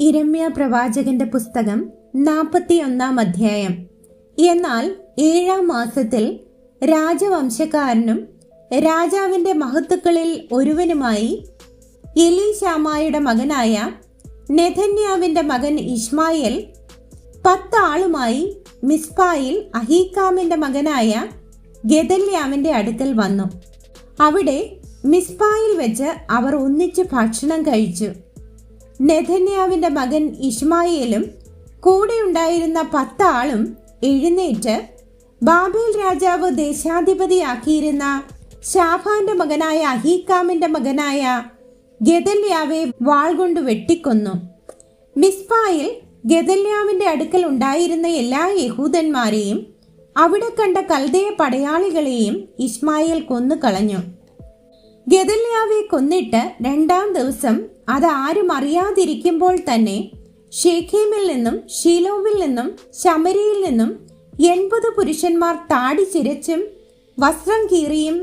ഇരമ്യ പ്രവാചകന്റെ പുസ്തകം നാൽപ്പത്തിയൊന്നാം അധ്യായം. എന്നാൽ ഏഴാം മാസത്തിൽ രാജവംശക്കാരനും രാജാവിന്റെ മഹത്തുക്കളിൽ ഒരുവനുമായി എലീശാമായുടെ മകനായ നെഥന്യാവിന്റെ മകൻ ഇസ്മായേൽ പത്താളുമായി മിസ്പായിൽ അഹീക്കാമിന്റെ മകനായ ഗദല്യാവിന്റെ അടുക്കൽ വന്നു. അവിടെ മിസ്പായിൽ വെച്ച് അവർ ഒന്നിച്ച് ഭക്ഷണം കഴിച്ചു. നെഥന്യാവിന്റെ മകൻ ഇഷ്മായേലും കൂടെ ഉണ്ടായിരുന്ന പത്ത് ആളും എഴുന്നേറ്റ് ബാബേൽ രാജാവ് ദേശാധിപതിയാക്കിയിരുന്ന ഷാഫാന്റെ മകനായ അഹീക്കാമിന്റെ മകനായ ഗദല്യാവെ വാൾ കൊണ്ട് വെട്ടിക്കൊന്നു. മിസ്പായിൽ ഗദല്യാവിന്റെ അടുക്കൽ ഉണ്ടായിരുന്ന എല്ലാ യഹൂദന്മാരെയും അവിടെ കണ്ട കൽതയ പടയാളികളെയും ഇസ്മായിൽ കൊന്നു കളഞ്ഞു ഗദല്യാവെ കൊന്നിട്ട് രണ്ടാം ദിവസം അത് ആരും അറിയാതിരിക്കുമ്പോൾ തന്നെ ഷേഖേമിൽ നിന്നും ഷീലോവിൽ നിന്നും ശമരിയിൽ നിന്നും എൺപത് പുരുഷന്മാർ താടി ചിരച്ചും വസ്ത്രം കീറിയും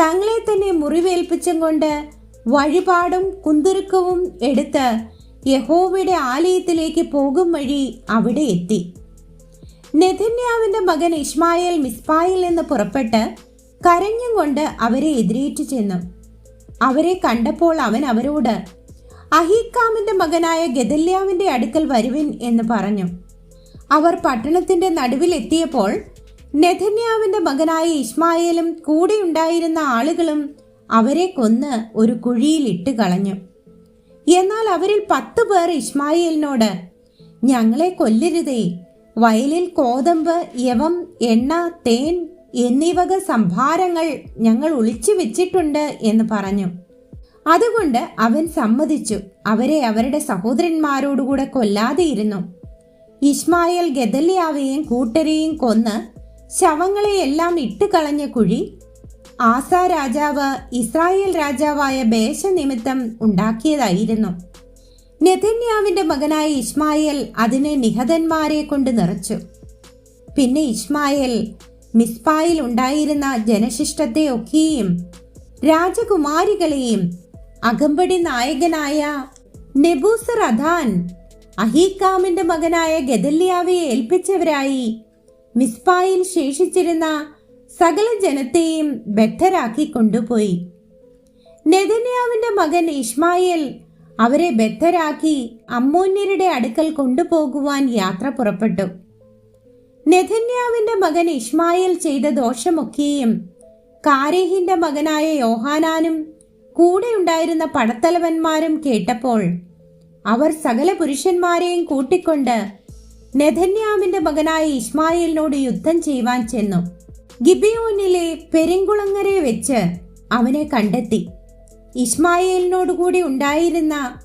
തങ്ങളെ തന്നെ മുറിവേൽപ്പിച്ചും കൊണ്ട് വഴിപാടും കുന്തുരുക്കവും എടുത്ത് യഹോവയുടെ ആലയത്തിലേക്ക് പോകും വഴി അവിടെ എത്തി. നെഥന്യാവിന്റെ മകൻ ഇസ്മായേൽ മിസ്പായിൽ നിന്ന് പുറപ്പെട്ട് കരഞ്ഞും കൊണ്ട് അവരെ എതിരേറ്റു ചെന്നു. അവരെ കണ്ടപ്പോൾ അവൻ അവരോട് അഹീക്കാമിന്റെ മകനായ ഗദല്യാവിന്റെ അടുക്കൽ വരുവിൻ എന്ന് പറഞ്ഞു. അവർ പട്ടണത്തിന്റെ നടുവിൽ എത്തിയപ്പോൾ നെഥന്യാവിന്റെ മകനായ ഇസ്മായേലും കൂടെയുണ്ടായിരുന്ന ആളുകളും അവരെ കൊന്ന് ഒരു കുഴിയിൽ ഇട്ട് കളഞ്ഞു. എന്നാൽ അവരിൽ പത്ത് പേർ ഇസ്മായേലിനോട് ഞങ്ങളെ കൊല്ലരുതേ. വയലിൽ കോതമ്പ് യവം എണ്ണ തേൻ എന്നിവക സംഭാരങ്ങൾ ഞങ്ങൾ ഒളിച്ചു വെച്ചിട്ടുണ്ട് എന്ന് പറഞ്ഞു. അതുകൊണ്ട് അവൻ സമ്മതിച്ചു. അവരെ അവരുടെ സഹോദരന്മാരോടുകൂടെ കൊല്ലാതെയിരുന്നു ഇസ്മായേൽ ഗദല്യാവെയും കൂട്ടരെയും കൊന്ന് ശവങ്ങളെയെല്ലാം ഇട്ടുകളഞ്ഞ കുഴി ആസ രാജാവ് ഇസ്രായേൽ രാജാവായ ബേശ നിമിത്തം ഉണ്ടാക്കിയതായിരുന്നു. നെതന്യാവിന്റെ മകനായ ഇസ്മായേൽ അതിനെ നിഹതന്മാരെ കൊണ്ട് നിറച്ചു. പിന്നെ ഇസ്മായേൽ മിസ്പായിൽ ഉണ്ടായിരുന്ന ജനശിഷ്ടത്തെയൊക്കെയും രാജകുമാരികളെയും അകമ്പടി നായകനായ നെബൂസർ അധാൻ അഹീക്കാമിന്റെ മകനായ ഗദല്യാവെ ഏൽപ്പിച്ചവരായി മിസ്പായിൽ ശേഷിച്ചിരുന്ന സകല ജനത്തെയും ബദ്ധരാക്കി കൊണ്ടുപോയി. നെതന്യാവിന്റെ മകൻ ഇഷ്മായിൽ അവരെ ബദ്ധരാക്കി അമ്മോന്യരുടെ അടുക്കൽ കൊണ്ടുപോകുവാൻ യാത്ര പുറപ്പെട്ടു. നെഥന്യാവിന്റെ മകൻ ഇഷ്മായിൽ ചെയ്ത ദോഷമൊക്കെയും കാരേഹിന്റെ മകനായ യോഹാനാനും കൂടെ ഉണ്ടായിരുന്ന പടത്തലവന്മാരും കേട്ടപ്പോൾ അവർ സകല പുരുഷന്മാരെയും കൂട്ടിക്കൊണ്ട് നെഥന്യാവിന്റെ മകനായ ഇസ്മായിലിനോട് യുദ്ധം ചെയ്യുവാൻ ചെന്നു. ഗിബിയോനിലെ പെരിങ്കുളങ്ങരെ വെച്ച് അവനെ കണ്ടെത്തി. ഇസ്മായേലിനോടുകൂടി ഉണ്ടായിരുന്ന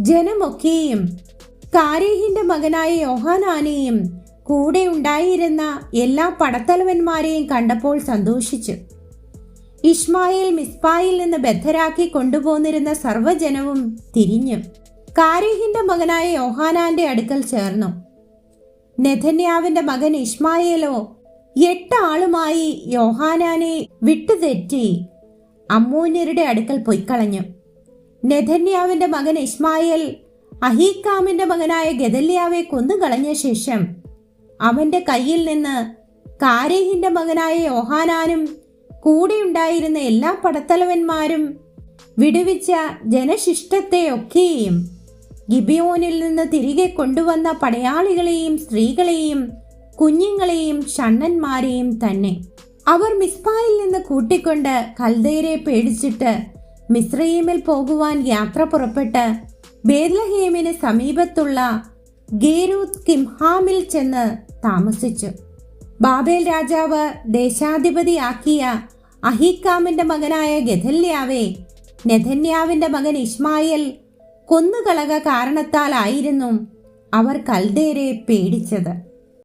ജനമൊക്കെയും കാരേഹിന്റെ മകനായ യോഹാനാനെയും കൂടെ ഉണ്ടായിരുന്ന എല്ലാ പടത്തലവന്മാരെയും കണ്ടപ്പോൾ സന്തോഷിച്ചു. ഇഷ്മായിൽ മിസ്പായിൽ നിന്ന് ബദ്ധരാക്കി കൊണ്ടുപോന്നിരുന്ന സർവജനവും തിരിഞ്ഞു. കാരേഹിന്റെ മകനായ യോഹാനാന്റെ അടുക്കൽ ചേർന്നു. നെഥന്യാവിന്റെ മകൻ ഇഷ്മായേലോ എട്ട് ആളുമായി യോഹാനാനെ വിട്ടുതെറ്റി അമ്മൂന്യരുടെ അടുക്കൽ പൊയ്ക്കളഞ്ഞു. നെഥന്യാവിന്റെ മകൻ ഇസ്മായേൽ അഹീക്കാമിന്റെ മകനായ ഗദല്യാവെ കൊന്നുകളഞ്ഞ ശേഷം അവന്റെ കയ്യിൽ നിന്ന് കാരേഹിന്റെ മകനായ യോഹാനാനും കൂടെയുണ്ടായിരുന്ന എല്ലാ പടത്തലവന്മാരും വിടുവിച്ച ജനശിഷ്ടത്തെ ഒക്കെയും ഗിബിയോനിൽ നിന്ന് തിരികെ കൊണ്ടുവന്ന പടയാളികളെയും സ്ത്രീകളെയും കുഞ്ഞുങ്ങളെയും ഷണ്ണന്മാരെയും തന്നെ അവർ മിസ്പായിൽ നിന്ന് കൂട്ടിക്കൊണ്ട് കൽദേരെ പേടിച്ചിട്ട് മിസ്രയീമിൽ പോകുവാൻ യാത്ര പുറപ്പെട്ട് ബേദ്ലഹേമിന് സമീപത്തുള്ള ഗേരൂത്ത് കിംഹാമിൽ ചെന്ന് താമസിച്ചു. ബാബേൽ രാജാവ് ദേശാധിപതിയാക്കിയ അഹീക്കാമിന്റെ മകനായ ഗഥല്യാവെ നെഥന്യാവിന്റെ മകൻ ഇസ്മായിൽ കൊന്നുകളക കാരണത്താലായിരുന്നു അവർ കൽദേരെ പേടിച്ചത്.